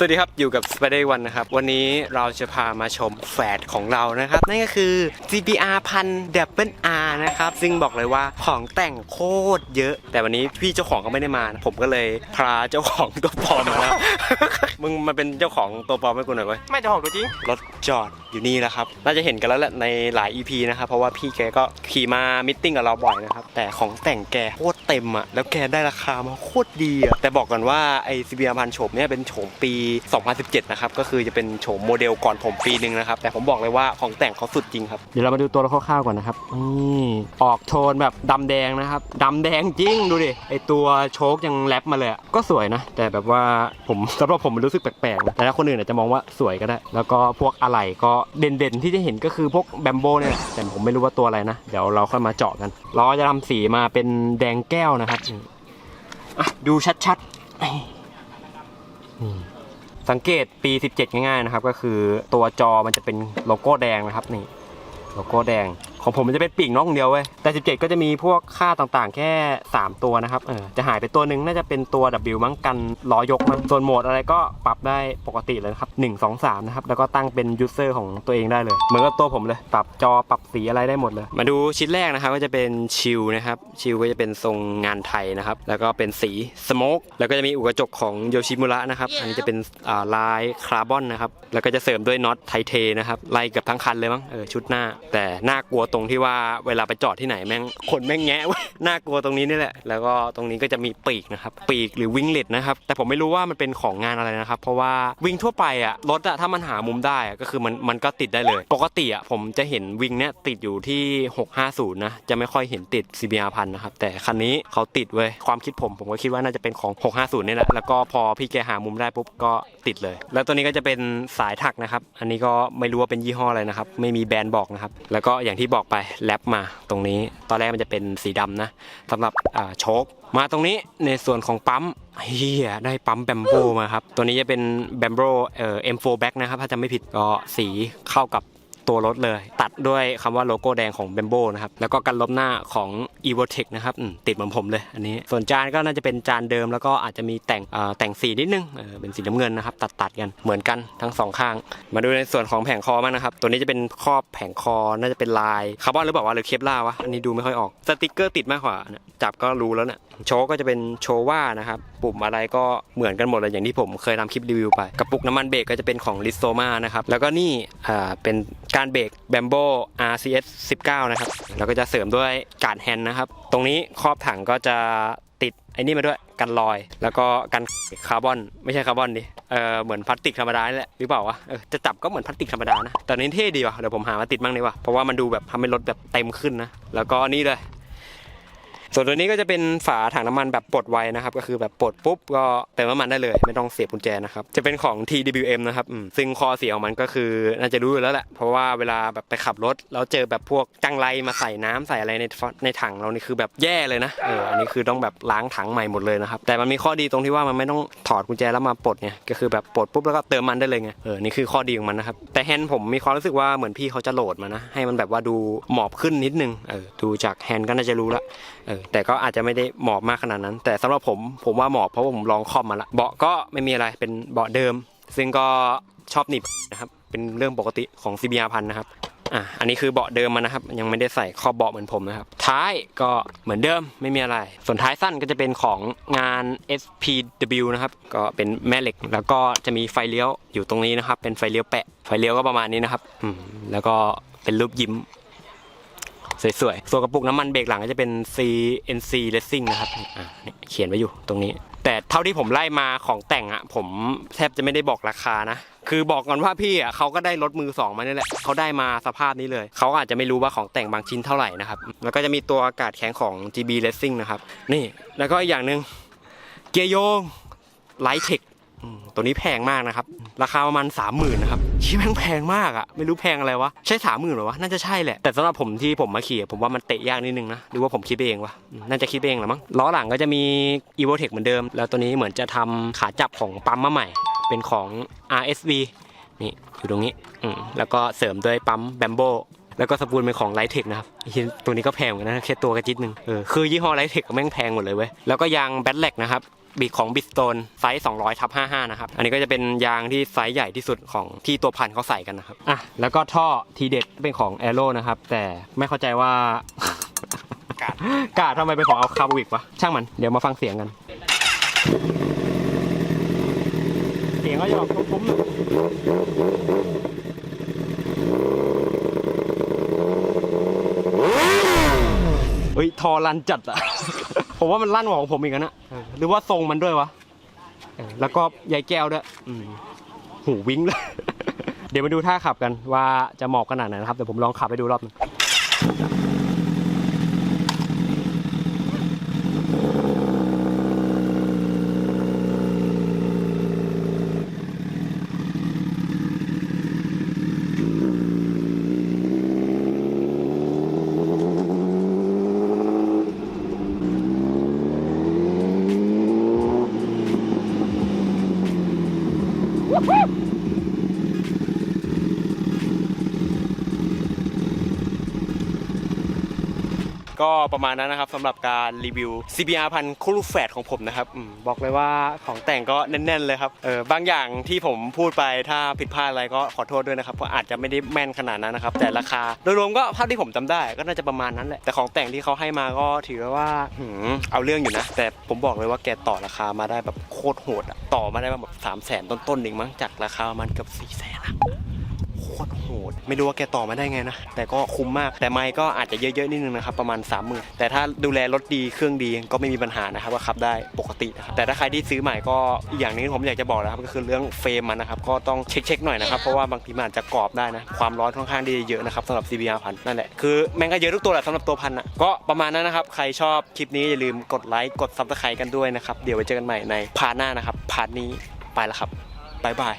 สวัสดีครับ อยู่กับ Spider One นะครับ วันนี้เราจะพามาชมแฝดของเรานะครับ นั่นก็คือ GBR พัน Double R นะครับ ซึ่งบอกเลยว่าของแต่งโคตรเยอะ แต่วันนี้พี่เจ้าของก็ไม่ได้มา ผมก็เลยพาเจ้าของตัวปลอมมาแล้ว มึงมาเป็นเจ้าของตัวปลอมให้กูหน่อยเว้ย ไม่เจ้าของตัวจริง รถจอดอยู่นี่แล้วครับ น่าจะเห็นกันแล้วแหละในหลาย EP นะครับ เพราะว่าพี่แกก็ขี่มามิทติ้งกับเราบ่อยนะครับ แต่ของแต่งแกโคตรเต็มอะ แล้วแกได้ราคามาโคตรดีอะ แต่บอกก่อนว่าไอ้ CBR พันโฉมเนี่ยเป็นโฉมปี 2017 นะครับ ก็คือจะเป็นโฉมโมเดลก่อนผมปีหนึ่งนะครับ แต่ผมบอกเลยว่าของแต่งเขาสุดจริงครับ เดี๋ยวเรามาดูตัวเราคร่าวๆก่อนนะครับ นี่ออกโทนแบบดำแดงนะครับ ดำแดงจริงดูดิ ไอตัวโชคยังแรปมาเลยอะก็สวยนะ แต่แบบว่าผมสำหรับผมมันรูู้้สึกแปลกๆนะแต่ถ้าคนอื่นอาจจะมองว่าสวยก็ได้ แล้วก็พวกอะไหล่ก็เด่นๆ ที่จะเห็นก็คือพวกแบมโบเนี่ยแหละแต่ผมไม่รู้ว่าตัวอะไรนะ เดี๋ยวเราค่อยมาเจาะกันเราจะทำสีมาเป็นแดงแก้วนะครับอะดูชัดๆนี่สังเกตปี 17 ง่ายๆนะครับ ก็คือตัวจอมันจะเป็นโลโก้แดงนะครับนี่โลโก้แดง ของผมมันจะเป็นปีกนกอย่างเดียวเว้ยแต่ 17 ก็จะมีพวกค่าต่างๆ แค่ 3 ตัวนะครับเออจะหายไปตัวหนึ่งน่าจะเป็นตัว W มั้งกันล้อยกมั้งส่วนโหมดอะไรก็ปรับได้ปกติเลยนะครับ 1 2 3 นะครับ แล้วก็ตั้งเป็นยูเซอร์ของตัวเองได้เลย เหมือนกับตัวผมเลย ปรับจอปรับสีอะไรได้หมดเลย มาดูชิ้นแรกนะครับก็จะเป็นชิลนะครับชิลก็จะเป็นทรงงานไทยนะครับแล้วก็เป็นสีสโมกแล้วก็จะมีอุกกระจกของโยชิมุระนะครับอันนี้จะเป็นอ่าลายคาร์บอนนะครับแล้วก็จะเสริมด้วยน็อตไทเทนะครับไล่เกือบทั้งคันเลยมั้งเออชุดหน้าแต่น่ากลัวตรงที่ว่าเวลาไปจอดที่ไหนแม่งคนแม่งแงะเว้ยน่ากลัวตรงนี้นี่แหละ แล้วก็ตรงนี้ก็จะมีปีกนะครับ ปีกหรือวิงเล็ตนะครับ แต่ผมไม่รู้ว่ามันเป็นของงานอะไรนะครับ เพราะว่าวิงทั่วไปอะรถอะถ้ามันหามุมได้ก็คือมันมันก็ติดได้เลย ปกติอะผมจะเห็นวิงเนี้ยติดอยู่ที่ 650 นะ จะไม่ค่อยเห็นติด CBR พันนะครับ แต่คันนี้เขาติดเว้ย ความคิดผมผมก็คิดว่าน่าจะเป็นของ 650 นี่แหละ แล้วก็พอพี่แกหามุมได้ปุ๊บก็ติดเลย แล้วตัวนี้ก็จะเป็นสายถักนะครับ อันนี้ก็ไม่รู้ว่าเป็นยี่ห้ออะไรนะครับ ไม่มีแบรนด์บอกนะครับ แล้วก็อย่างที่บอกอกไปแรปมาตรงนี้ ตอนแรกมันจะเป็นสีดำนะสำหรับโชคมาตรงนี้ในส่วนของปั๊มเฮียได้ปั๊มแบมโบมาครับ ตัวนี้จะเป็นแบมโบเอ่อ M4 Back นะครับ ถ้าจะไม่ผิดก็สีเข้ากับ ตัวรถเลย ตัดด้วยคำว่าโลโก้แดงของแบมโบนะครับ แล้วก็กันลบหน้าของ e v o t e c นะครับติดเหมือนผมเลยอันนี้ ส่วนจานก็น่าจะเป็นจานเดิม แล้วก็อาจจะมีแต่งแต่งสีนิดนึงเป็นสีน้ำเงินนะครับ ตัดตัดกันเหมือนกันทั้งสองข้าง มาดูในส่วนของแผงคอบ้งนะครับ ตัวนี้จะเป็นครอบแผงคอน่าจะเป็นลายคาร์บอนหรือเปล่าวะหรือเคปลาร์วะอันนี้ดูไม่ค่อยออกสติกเกอร์ติดมากกว่าจับก็รู้แล้วเนี่ยโชก็จะเป็นโชว่านะครับปุ่มอะไรก็เหมือนกันหมดเลยอย่างที่ผมเคยทำคลิปรีวิวไปกระปุกน้ำมันเบรกก็จะเป็นของลิโซมานะครับแล้วก็นี่อ่าเป็นการเบรก Bambo RCS 19 นะครับ แล้วก็จะเสริมด้วยการแฮนด์นะครับ ตรงนี้ครอบถังก็จะติดไอ้นี่มาด้วยกันรอย แล้วก็กันคาร์บอนไม่ใช่คาร์บอนดิเออเหมือนพลาสติกธรรมดาแหละหรือเปล่าวะเออจะจับก็เหมือนพลาสติกธรรมดานะแต่อันนี้เท่ดีว่ะเดี๋ยวผมหามาติดบ้างดีว่าเพราะว่ามันดูแบบทำให้รถแบบเต็มขึ้นนะแล้วก็นี่เลย ส่วนตัวนี้ก็จะเป็นฝาถังน้ำมันแบบปลดไวนะครับ ก็คือแบบปลดปุ๊บก็เติมน้ำมันได้เลย ไม่ต้องเสียบกุญแจนะครับ จะเป็นของ TWM นะครับซึ่งข้อเสียของมันก็คือน่าจะรู้อยู่แล้วแหละ เพราะว่าเวลาแบบไปขับรถแล้วเจอแบบพวกจังไรมาใส่น้ำใส่อะไรในในถังเรานี่คือแบบแย่เลยนะเอออันนี้คือต้องแบบล้างถังใหม่หมดเลยนะครับ แต่มันมีข้อดีตรงที่ว่ามันไม่ต้องถอดกุญแจแล้วมาปลดไงก็คือแบบปลดปุ๊บแล้วก็เติมมันได้เลยไงเออนี่คือข้อดีของมันนะครับแต่แฮนด์ผมมีความรู้สึกว่าเหมือนพี่เขาจะโหลดมานะให้มันแบบว่าดูหมอบขึ้นนิดนึงเออดูจากแฮนด์ก็น่าจะรู้ละเออแต่ก็อาจจะไม่ได้หมอบมากขนาดนั้น แต่สำหรับผมผมว่าหมอบเพราะว่าผมลองคอมมาละเบาะก็ไม่มีอะไรเป็นเบาะเดิม ซึ่งก็ชอบหนีบนะครับเป็นเรื่องปกติของ CBR พันนะครับอะอันนี้คือเบาะเดิมมันนะครับ ยังไม่ได้ใส่ครอบเบาะเหมือนผมนะครับ ท้ายก็เหมือนเดิมไม่มีอะไร ส่วนท้ายสั้นก็จะเป็นของงาน SPW นะครับ ก็เป็นแม่เหล็ก แล้วก็จะมีไฟเลี้ยวอยู่ตรงนี้นะครับ เป็นไฟเลี้ยวแปะ ไฟเลี้ยวก็ประมาณนี้นะครับ อืม แล้วก็เป็นรูปยิ้ม สวยๆส่วนกระปุกน้ำมันเบรกหลังก็จะเป็น CNC Racing นะครับอ่าเขียนไว้อยู่ตรงนี้ แต่เท่าที่ผมไล่มาของแต่งอะผมแทบจะไม่ได้บอกราคานะคือบอกก่อนว่าพี่อะเขาก็ได้รถมือสองมานี่แหละเขาได้มาสภาพนี้เลย เขาอาจจะไม่รู้ว่าของแต่งบางชิ้นเท่าไหร่นะครับ แล้วก็จะมีตัวอากาศแข็งของ GB Racing นะครับ นี่ แล้วก็อีกอย่างหนึ่งเกียร์โยงไลท์เทค ตัวนี้แพงมากนะครับ ราคาประมาณสามหมื่นนะครับที่แม่งแพงมากอะไม่รู้แพงอะไรวะ ใช่สามหมื่นหรอวะ น่าจะใช่แหละ แต่สำหรับผมที่ผมมาขี่ผมว่ามันเตะยากนิดนึงนะหรือว่าผมคิดเองวะ น่าจะคิดเองแหละมั้ง ล้อหลังก็จะมี e v o t e c เหมือนเดิม แล้วตัวนี้เหมือนจะทำขาจับของปั๊มมาใหม่ เป็นของ RSV นี่อยู่ตรงนี้ อืมแล้วก็เสริมด้วยปั๊มแบมโบแล้วก็สปูลเป็นของไลท์เทคนะครับตัวนี้ก็แพงเหมือนกันนะแค่ตัวกระจิตหนึ่งเออคือยี่ห้อไลท์เทคก็แม่งแพงหมดเลยเว้ยแล้วก็ยางแบทแลกนะครับ บีกของบิสโตนไซส์200ทับ55 นะครับ อันนี้ก็จะเป็นยางที่ไซส์ใหญ่ที่สุดของที่ตัวพันเขาใส่กันนะครับอะแล้วก็ท่อทีเด็ดเป็นของ a อโร่นะครับ แต่ไม่เข้าใจว่ากาดกาดทำไมเป็นของเอาคาร์บวิกวะ ช่างมันเดี๋ยวมาฟังเสียงกัน เสียงก็จะออกทุ้มๆเฮ้ยทอรันจัดอะผมว่ามันลั่นกว่าของผมอีกนะ หรือว่าทรงมันด้วยวะเออแล้วก็ยายแก้วด้วยอืมหูวิ่งเลย เดี๋ยวมาดูท่าขับกันว่าจะเหมาะขนาดไหนนะครับเดี๋ยวผมลองขับไปดูรอบหนึง Woo! ก็ประมาณนั้นนะครับสำหรับการรีวิว CBR พันคูลูแฟดของผมนะครับอมบอกเลยว่าของแต่งก็แน่นๆเลยครับเออบางอย่างที่ผมพูดไปถ้าผิดพลาดอะไรก็ขอโทษด้วยนะครับเพราะอาจจะไม่ได้แม่นขนาดนั้นนะครับแต่ราคาโดยรวมก็ภาพที่ผมจำได้ก็น่าจะประมาณนั้นแหละแต่ของแต่งที่เขาให้มาก็ถือว่าเอาเรื่องอยู่นะ แต่ผมบอกเลยว่าแกต่อราคามาได้แบบโคตรโหดอะต่อมาได้แบบสามแสนต้นๆเองมั้งจากราคามันเกือบสี่แสนอะ ตรโหด ไม่รู้ว่าแกต่อมาได้ไงนะ แต่ก็คุ้มมาก แต่ไมค์ก็อาจจะเยอะๆนิดนึงนะครับ ประมาณ 3 0,000 แต่ถ้าดูแลรถดีเครื่องดีก็ไม่มีปัญหานะครับว่าขับได้ปกตินะครับแต่ถ้าใครที่ซื้อใหม่ก็อีกอย่างนึงที่ผมอยากจะบอกนะครับก็คือเรื่องเฟรมมันนะครับก็ต้องเช็คๆหน่อยนะครับเพราะว่าบางทีมันอาจจะกรอบได้นะความร้อนค่อนข้างที่จะเยอะนะครับสำหรับ CBR พันนั่นแหละคือแม่งก็เยอะทุกตัวแหละสำหรับตัวพันอะก็ประมาณนั้นนะครับใครชอบคลิปนี้อย่าลืมกดไลค์กดซับสไครต์กันด้วยนะครับเดี๋ยวไว้เจอกันใหม่ในพาร์ทหน้านะครับพาร์ทนี้ไปแล้วครับบ๊ายบาย